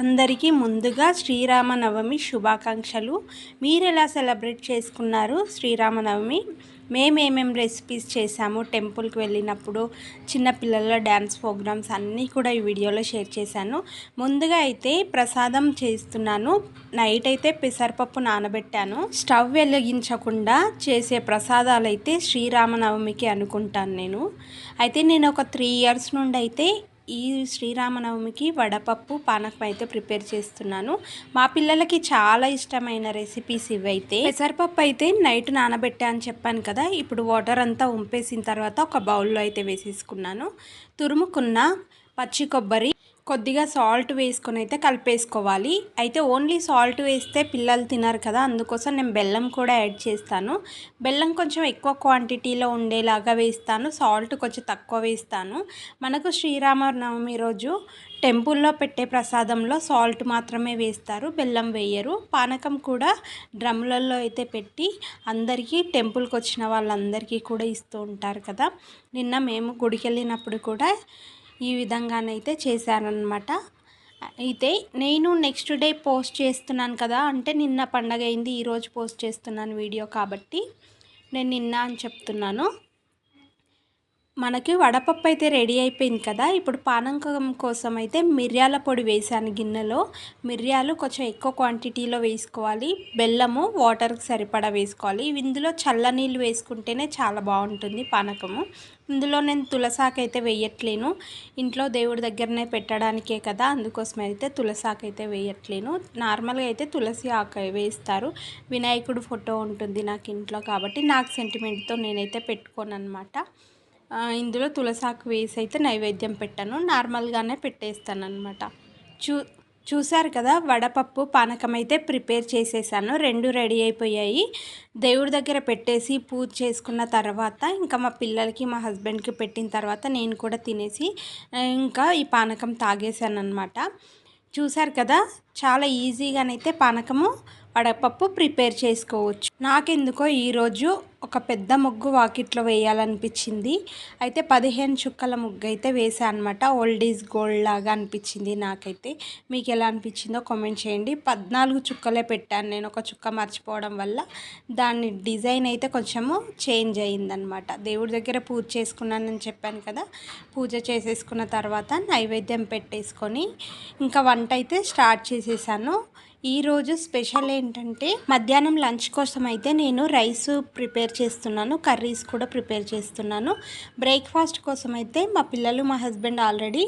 అందరికీ ముందుగా శ్రీరామనవమి శుభాకాంక్షలు. మీరు ఎలా సెలబ్రేట్ చేసుకున్నారు శ్రీరామనవమి? మేమేమేం రెసిపీస్ చేసాము? టెంపుల్కి వెళ్ళినప్పుడు చిన్నపిల్లల డ్యాన్స్ ప్రోగ్రామ్స్ అన్నీ కూడా ఈ వీడియోలో షేర్ చేశాను. ముందుగా అయితే ప్రసాదం చేస్తున్నాను. నైట్ అయితే పెసరపప్పు నానబెట్టాను. స్టవ్ వెలిగించకుండా చేసే ప్రసాదాలు అయితే శ్రీరామనవమికి అనుకుంటాను నేను. అయితే నేను ఒక త్రీ ఇయర్స్ నుండి అయితే ఈ శ్రీరామనవమికి వడపప్పు పానకం అయితే ప్రిపేర్ చేస్తున్నాను. మా పిల్లలకి చాలా ఇష్టమైన రెసిపీస్ ఇవైతే. పెసరపప్పు అయితే నైట్ నానబెట్టా అని చెప్పాను కదా ఇప్పుడు వాటర్ అంతా ఉంపేసిన తర్వాత ఒక బౌల్లో అయితే వేసేసుకున్నాను. తురుముకున్న పచ్చి కొబ్బరి కొద్దిగా సాల్ట్ వేసుకొని అయితే కలిపేసుకోవాలి. అయితే ఓన్లీ సాల్ట్ వేస్తే పిల్లలు తినరు కదా అందుకోసం నేను బెల్లం కూడా యాడ్ చేస్తాను. బెల్లం కొంచెం ఎక్కువ క్వాంటిటీలో ఉండేలాగా వేస్తాను సాల్ట్ కొంచెం తక్కువ వేస్తాను. మనకు శ్రీరామనవమి రోజు టెంపుల్లో పెట్టే ప్రసాదంలో సాల్ట్ మాత్రమే వేస్తారు బెల్లం వేయరు. పానకం కూడా డ్రమ్లలో అయితే పెట్టి అందరికీ టెంపుల్కి వచ్చిన వాళ్ళందరికీ కూడా ఇస్తూ ఉంటారు కదా. నిన్న మేము గుడికి వెళ్ళినప్పుడు కూడా ఈ విధంగానైతే చేశారనమాట అయితే నేను నెక్స్ట్ డే పోస్ట్ చేస్తున్నాను కదా అంటే నిన్న పండగ అయింది ఈరోజు పోస్ట్ చేస్తున్నాను వీడియో కాబట్టి నేను నిన్న అని చెప్తున్నాను. మనకి వడపప్పు అయితే రెడీ అయిపోయింది కదా. ఇప్పుడు పానకం కోసం అయితే మిరియాల పొడి వేసాను గిన్నెలో. మిరియాలు కొంచెం ఎక్కువ క్వాంటిటీలో వేసుకోవాలి. బెల్లము వాటర్కి సరిపడా వేసుకోవాలి. ఇందులో చల్ల నీళ్ళు వేసుకుంటేనే చాలా బాగుంటుంది పానకము. ఇందులో నేను తులసాకు అయితే వేయట్లేను. ఇంట్లో దేవుడి దగ్గరనే పెట్టడానికే కదా. అందుకోసం అయితే తులసాకు అయితే వేయట్లేను. నార్మల్గా అయితే తులసి ఆకు వేస్తారు. వినాయకుడు ఫోటో ఉంటుంది నాకు ఇంట్లో కాబట్టి నాకు సెంటిమెంట్తో నేనైతే పెట్టుకోను అనమాట ఇందులో తులసాకు వేసి అయితే నైవేద్యం పెట్టాను. నార్మల్గానే పెట్టేస్తాను అనమాట చూ చూసారు కదా వడపప్పు పానకం అయితే ప్రిపేర్ చేసేసాను. రెండు రెడీ అయిపోయాయి. దేవుడి దగ్గర పెట్టేసి పూజ చేసుకున్న తర్వాత ఇంకా మా పిల్లలకి మా హస్బెండ్కి పెట్టిన తర్వాత నేను కూడా తినేసి ఇంకా ఈ పానకం తాగేశాను అనమాట చూసారు కదా చాలా ఈజీగానైతే పానకము వడపప్పు ప్రిపేర్ చేసుకోవచ్చు. నాకెందుకో ఈరోజు ఒక పెద్ద ముగ్గు వాకిట్లో వేయాలనిపించింది. అయితే పదిహేను చుక్కల ముగ్గు అయితే వేసా అనమాట ఓల్డ్ ఈజ్ గోల్డ్ లాగా అనిపించింది నాకైతే. మీకు ఎలా అనిపించిందో కామెంట్ చేయండి. పద్నాలుగు చుక్కలే పెట్టాను నేను. ఒక చుక్క మర్చిపోవడం వల్ల దాని డిజైన్ అయితే కొంచెము చేంజ్ అయ్యిందనమాట దేవుడి దగ్గర పూజ చేసుకున్నానని చెప్పాను కదా. పూజ చేసేసుకున్న తర్వాత నైవేద్యం పెట్టేసుకొని ఇంకా వంట అయితే స్టార్ట్ చేసి చేసేసాను. ఈరోజు స్పెషల్ ఏంటంటే మధ్యాహ్నం లంచ్ కోసం అయితే నేను రైస్ ప్రిపేర్ చేస్తున్నాను. కర్రీస్ కూడా ప్రిపేర్ చేస్తున్నాను. బ్రేక్ఫాస్ట్ కోసం అయితే మా పిల్లలు మా హస్బెండ్ ఆల్రెడీ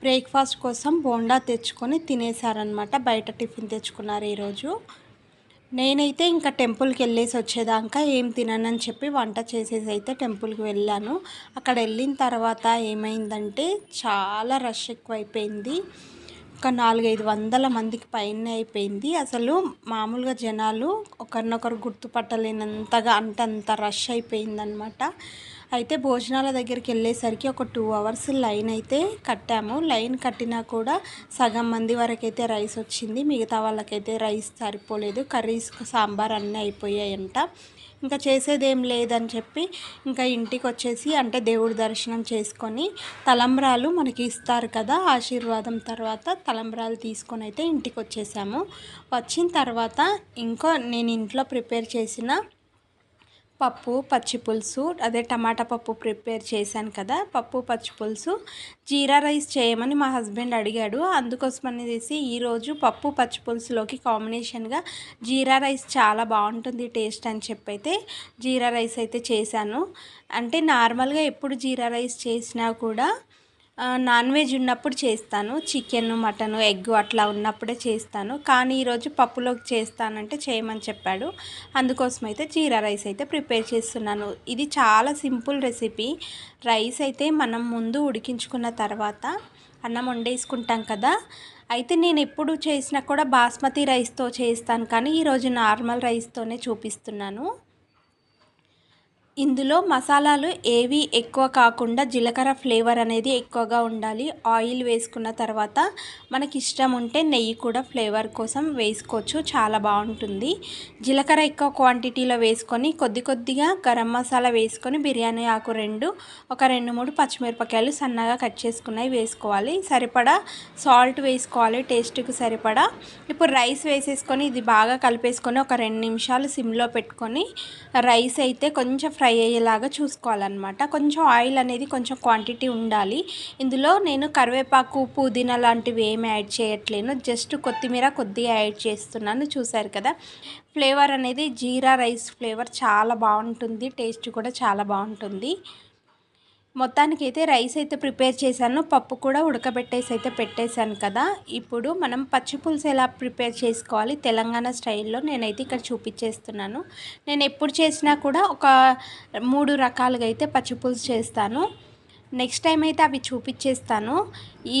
బ్రేక్ఫాస్ట్ కోసం బోండా తెచ్చుకొని తినేసారనమాట బయట టిఫిన్ తెచ్చుకున్నారు ఈరోజు. నేనైతే ఇంకా టెంపుల్కి వెళ్ళేసి వచ్చేదాకా ఏం తిననని చెప్పి వంట చేసేసి అయితే టెంపుల్కి వెళ్ళాను. అక్కడ వెళ్ళిన తర్వాత ఏమైందంటే చాలా రష్ ఎక్కువైపోయింది. ఒక నాలుగైదు వందల మందికి పైన అయిపోయింది. అసలు మామూలుగా జనాలు ఒకరినొకరు గుర్తుపట్టలేనంతగా అంటే అంత రష్ అయిపోయిందనమాట అయితే భోజనాల దగ్గరికి వెళ్ళేసరికి ఒక టూ అవర్స్ లైన్ అయితే కట్టాము. లైన్ కట్టినా కూడా సగం మంది వరకైతే రైస్ వచ్చింది. మిగతా వాళ్ళకైతే రైస్ సరిపోలేదు. కర్రీస్ సాంబార్ అన్నీ అయిపోయాయంట. ఇంకా చేసేదేం లేదని చెప్పి ఇంకా ఇంటికి వచ్చేసి అంటే దేవుడి దర్శనం చేసుకొని తలంబ్రాలు మనకి ఇస్తారు కదా ఆశీర్వాదం తర్వాత తలంబ్రాలు తీసుకొని అయితే ఇంటికి వచ్చేసాము వచ్చిన తర్వాత ఇంకో నేను ఇంట్లో ప్రిపేర్ చేసిన పప్పు పచ్చి పులుసు అదే టమాటా పప్పు ప్రిపేర్ చేశాను కదా పప్పు పచ్చి పులుసు. జీరా రైస్ చేయమని మా హస్బెండ్ అడిగాడు. అందుకోసమని చేసి ఈరోజు పప్పు పచ్చి పులుసులోకి కాంబినేషన్గా జీరా రైస్ చాలా బాగుంటుంది టేస్ట్ అని చెప్పైతే జీరా రైస్ అయితే చేశాను. అంటే నార్మల్గా ఎప్పుడు జీరా రైస్ చేసినా కూడా నాన్ వెజ్ ఉన్నప్పుడు చేస్తాను. చికెన్ మటన్ ఎగ్ అట్లా ఉన్నప్పుడే చేస్తాను. కానీ ఈరోజు పప్పులోకి చేస్తానంటే చేయమని చెప్పాడు. అందుకోసం అయితే జీరా రైస్ అయితే ప్రిపేర్ చేస్తున్నాను. ఇది చాలా సింపుల్ రెసిపీ. రైస్ అయితే మనం ముందు ఉడికించుకున్న తర్వాత అన్నం వండేసుకుంటాం కదా. అయితే నేను ఎప్పుడు చేసినా కూడా బాస్మతి రైస్తో చేస్తాను. కానీ ఈరోజు నార్మల్ రైస్తోనే చూపిస్తున్నాను. ఇందులో మసాలాలు ఏవి ఎక్కువ కాకుండా జీలకర్ర ఫ్లేవర్ అనేది ఎక్కువగా ఉండాలి. ఆయిల్ వేసుకున్న తర్వాత మనకి ఇష్టం ఉంటే నెయ్యి కూడా ఫ్లేవర్ కోసం వేసుకోవచ్చు. చాలా బాగుంటుంది. జీలకర్ర ఎక్కువ క్వాంటిటీలో వేసుకొని కొద్ది కొద్దిగా గరం మసాలా వేసుకొని బిర్యానీ ఆకు రెండు ఒక రెండు మూడు పచ్చిమిరపకాయలు సన్నగా కట్ చేసుకున్నవి వేసుకోవాలి. సరిపడా సాల్ట్ వేసుకోవాలి టేస్ట్కి సరిపడా. ఇప్పుడు రైస్ వేసేసుకొని ఇది బాగా కలిపేసుకొని ఒక రెండు నిమిషాలు సిమ్లో పెట్టుకొని రైస్ అయితే కొంచెం ఫ్రై అయ్యేలాగా చూసుకోవాలన్నమాట. కొంచెం ఆయిల్ అనేది కొంచెం క్వాంటిటీ ఉండాలి. ఇందులో నేను కరివేపాకు పుదీనా లాంటివి ఏమి యాడ్ చేయట్లేను. జస్ట్ కొత్తిమీర కొద్దిగా యాడ్ చేస్తున్నాను. చూసారు కదా? ఫ్లేవర్ అనేది జీరా రైస్ ఫ్లేవర్ చాలా బాగుంటుంది. టేస్ట్ కూడా చాలా బాగుంటుంది. మొత్తానికి అయితే రైస్ అయితే ప్రిపేర్ చేశాను. పప్పు కూడా ఉడకబెట్టేసి అయితే పెట్టేశాను కదా. ఇప్పుడు మనం పచ్చి పులుసు ఎలా ప్రిపేర్ చేసుకోవాలి? తెలంగాణ స్టైల్లో నేనైతే ఇక్కడ చూపించేస్తున్నాను. నేను ఎప్పుడు చేసినా కూడా ఒక మూడు రకాలుగా అయితే పచ్చి పులుసు చేస్తాను. నెక్స్ట్ టైం అయితే అవి చూపించేస్తాను.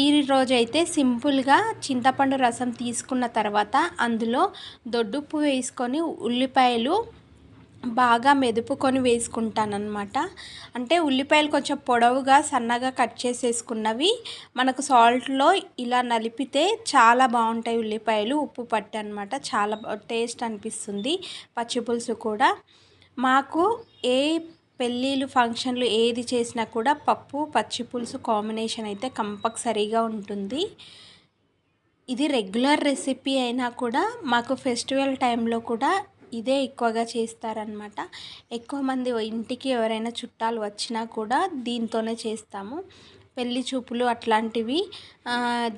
ఈ రోజు అయితే సింపుల్గా చింతపండు రసం తీసుకున్న తర్వాత అందులో దొడ్డుప్పు వేసుకొని ఉల్లిపాయలు బాగా మెదుపుకొని వేసుకుంటానమాట అంటే ఉల్లిపాయలు కొంచెం పొడవుగా సన్నగా కట్ చేసేసుకున్నవి. మనకు సాల్ట్లో ఇలా నలిపితే చాలా బాగుంటాయి ఉల్లిపాయలు. ఉప్పు పట్టు అనమాట చాలా టేస్ట్ అనిపిస్తుంది. పచ్చిపులుసు కూడా. మాకు ఏ పెళ్ళిళ్ళు ఫంక్షన్లు ఏది చేసినా కూడా పప్పు పచ్చి పులుసు కాంబినేషన్ అయితే కంపల్సరీగా ఉంటుంది. ఇది రెగ్యులర్ రెసిపీ అయినా కూడా మాకు ఫెస్టివల్ టైంలో కూడా ఇదే ఎక్కువగా చేస్తారనమాట ఎక్కువ మంది ఇంటికి ఎవరైనా చుట్టాలు వచ్చినా కూడా దీంతోనే చేస్తాము. పెళ్ళి చూపులు అట్లాంటివి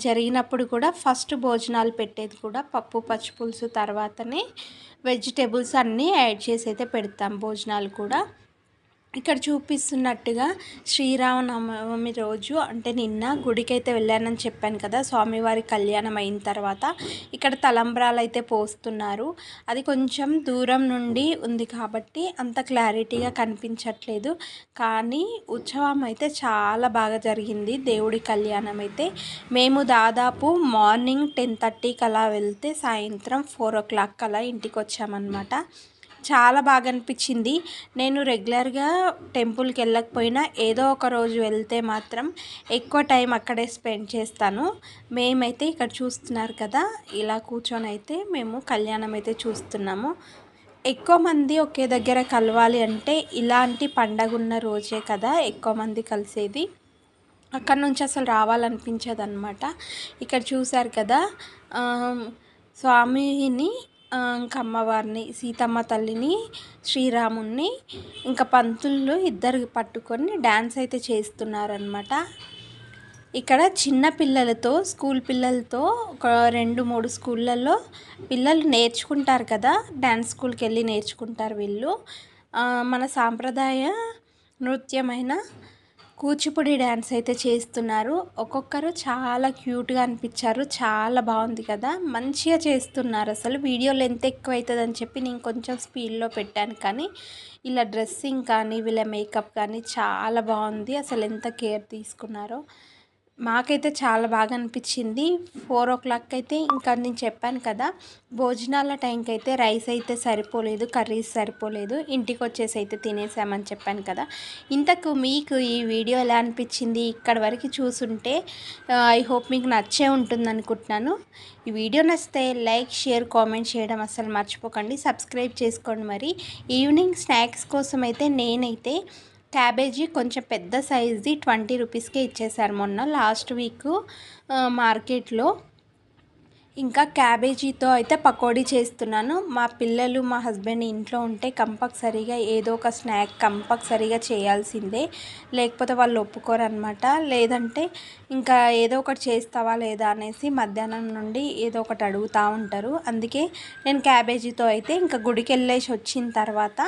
జరిగినప్పుడు కూడా ఫస్ట్ భోజనాలు పెట్టేది కూడా పప్పు పచ్చిపులుసు తర్వాతనే వెజిటేబుల్స్ అన్నీ యాడ్ చేసి అయితే పెడతాం భోజనాలు కూడా. ఇక్కడ చూపిస్తున్నట్టుగా శ్రీరామనవమి రోజు అంటే నిన్న గుడికి అయితే వెళ్ళానని చెప్పాను కదా స్వామివారి కళ్యాణం అయిన తర్వాత ఇక్కడ తలంబ్రాలు అయితే పోస్తున్నారు. అది కొంచెం దూరం నుండి ఉంది కాబట్టి అంత క్లారిటీగా కనిపించట్లేదు. కానీ ఉత్సవం అయితే చాలా బాగా జరిగింది దేవుడి కళ్యాణం అయితే. మేము దాదాపు మార్నింగ్ టెన్ థర్టీకి అలా వెళ్తే సాయంత్రం ఫోర్ ఓ క్లాక్ అలా ఇంటికి వచ్చామన్నమాట. చాలా బాగా అనిపించింది నేను రెగ్యులర్గా టెంపుల్కి వెళ్ళకపోయినా ఏదో ఒక రోజు వెళ్తే మాత్రం ఎక్కువ టైం అక్కడే స్పెండ్ చేస్తాను. మేమైతే ఇక్కడ చూస్తున్నారు కదా ఇలా కూర్చొని అయితే మేము కళ్యాణం అయితే చూస్తున్నాము. ఎక్కువ మంది ఒకే దగ్గర కలవాలి అంటే ఇలాంటి పండగ ఉన్న రోజే కదా ఎక్కువ మంది కలిసేది. అక్కడ నుంచి అసలు రావాలనిపించదన్నమాట. ఇక్కడ చూశారు కదా స్వామిని ఇంకా అమ్మవారిని సీతమ్మ తల్లిని శ్రీరాముణ్ణి ఇంకా పంతులు ఇద్దరు పట్టుకొని డ్యాన్స్ అయితే చేస్తున్నారనమాట ఇక్కడ చిన్న పిల్లలతో స్కూల్ పిల్లలతో ఒక రెండు మూడు స్కూళ్ళల్లో పిల్లలు నేర్చుకుంటారు కదా డ్యాన్స్ స్కూల్కి వెళ్ళి నేర్చుకుంటారు వీళ్ళు. మన సాంప్రదాయ నృత్యమైన కూచిపూడి డ్యాన్స్ అయితే చేస్తున్నారు. ఒక్కొక్కరు చాలా క్యూట్గా అనిపించారు. చాలా బాగుంది కదా? మంచిగా చేస్తున్నారు అసలు. వీడియో లెంత్ ఎక్కువ అవుతుందని చెప్పి నేను కొంచెం స్పీడ్లో పెట్టాను కానీ ఇలా డ్రెస్సింగ్ కానీ వీళ్ళ మేకప్ కానీ చాలా బాగుంది. అసలు ఎంత కేర్ తీసుకున్నారో. మాకైతే చాలా బాగా అనిపించింది ఫోర్ ఓ క్లాక్ అయితే ఇంకా నేను చెప్పాను కదా భోజనాల టైంకి అయితే రైస్ అయితే సరిపోలేదు కర్రీస్ సరిపోలేదు ఇంటికి వచ్చేసి అయితే తినేసామని చెప్పాను కదా. ఇంతకు మీకు ఈ వీడియో ఎలా అనిపించింది? ఇక్కడ వరకు చూసుంటే ఐ హోప్ మీకు నచ్చే ఉంటుంది అనుకుంటున్నాను. ఈ వీడియో నచ్చితే లైక్ షేర్ కామెంట్ చేయడం అసలు మర్చిపోకండి. సబ్స్క్రైబ్ చేసుకోండి మరి. ఈవినింగ్ స్నాక్స్ కోసం అయితే నేనైతే క్యాబేజీ కొంచెం పెద్ద సైజ్ది ట్వంటీ రూపీస్కే ఇచ్చేసారు మొన్న లాస్ట్ వీక్ మార్కెట్లో. ఇంకా క్యాబేజీతో అయితే పకోడీ చేస్తున్నాను. మా పిల్లలు మా హస్బెండ్ ఇంట్లో ఉంటే కంపల్సరీగా ఏదో ఒక స్నాక్ కంపల్సరీగా చేయాల్సిందే. లేకపోతే వాళ్ళు ఒప్పుకోరు అనమాట లేదంటే ఇంకా ఏదో ఒకటి చేస్తావా లేదా అనేసి మధ్యాహ్నం నుండి ఏదో ఒకటి అడుగుతూ ఉంటారు. అందుకే నేను క్యాబేజీతో అయితే ఇంకా గుడికి వెళ్ళేసి వచ్చిన తర్వాత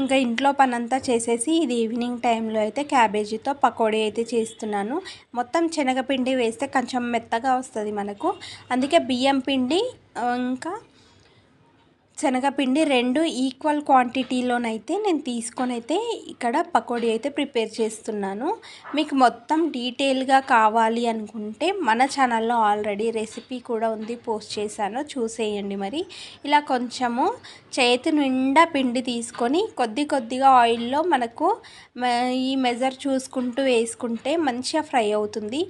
ఇంకా ఇంట్లో పనంతా చేసేసి ఇది ఈవినింగ్ టైంలో అయితే క్యాబేజీతో పకోడీ అయితే చేస్తున్నాను. మొత్తం శనగపిండి వేస్తే కొంచెం మెత్తగా వస్తుంది మనకు. అందుకే బియ్యం పిండి ఇంకా శనగపిండి రెండు ఈక్వల్ క్వాంటిటీలోనైతే నేను తీసుకొని అయితే ఇక్కడ పకోడీ అయితే ప్రిపేర్ చేస్తున్నాను. మీకు మొత్తం డీటెయిల్గా కావాలి అనుకుంటే మన ఛానల్లో ఆల్రెడీ రెసిపీ కూడా ఉంది పోస్ట్ చేశాను. చూసేయండి మరి. ఇలా కొంచెము చేతి నిండా పిండి తీసుకొని కొద్ది కొద్దిగా ఆయిల్లో మనకు ఈ మెజర్ చూసుకుంటూ వేసుకుంటే మంచిగా ఫ్రై అవుతుంది.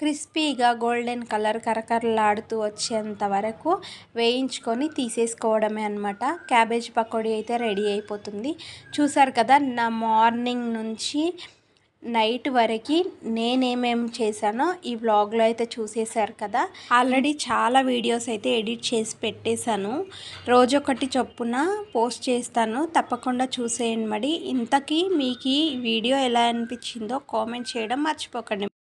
క్రిస్పీగా గోల్డెన్ కలర్ కరకరలాడుతూ వచ్చేంత వరకు వేయించుకొని తీసేసుకోవడమే అనమాట క్యాబేజ్ పకోడీ అయితే రెడీ అయిపోతుంది. చూసారు కదా నా మార్నింగ్ నుంచి నైట్ వరకు నేనేమేమి చేశానో ఈ వ్లాగ్లో అయితే చూసేశారు కదా. ఆల్రెడీ చాలా వీడియోస్ అయితే ఎడిట్ చేసి పెట్టేశాను. రోజొకటి చొప్పున పోస్ట్ చేస్తాను. తప్పకుండా చూసేయండి మరి. ఇంతకీ మీకు ఈ వీడియో ఎలా అనిపించిందో కామెంట్ చేయడం మర్చిపోకండి.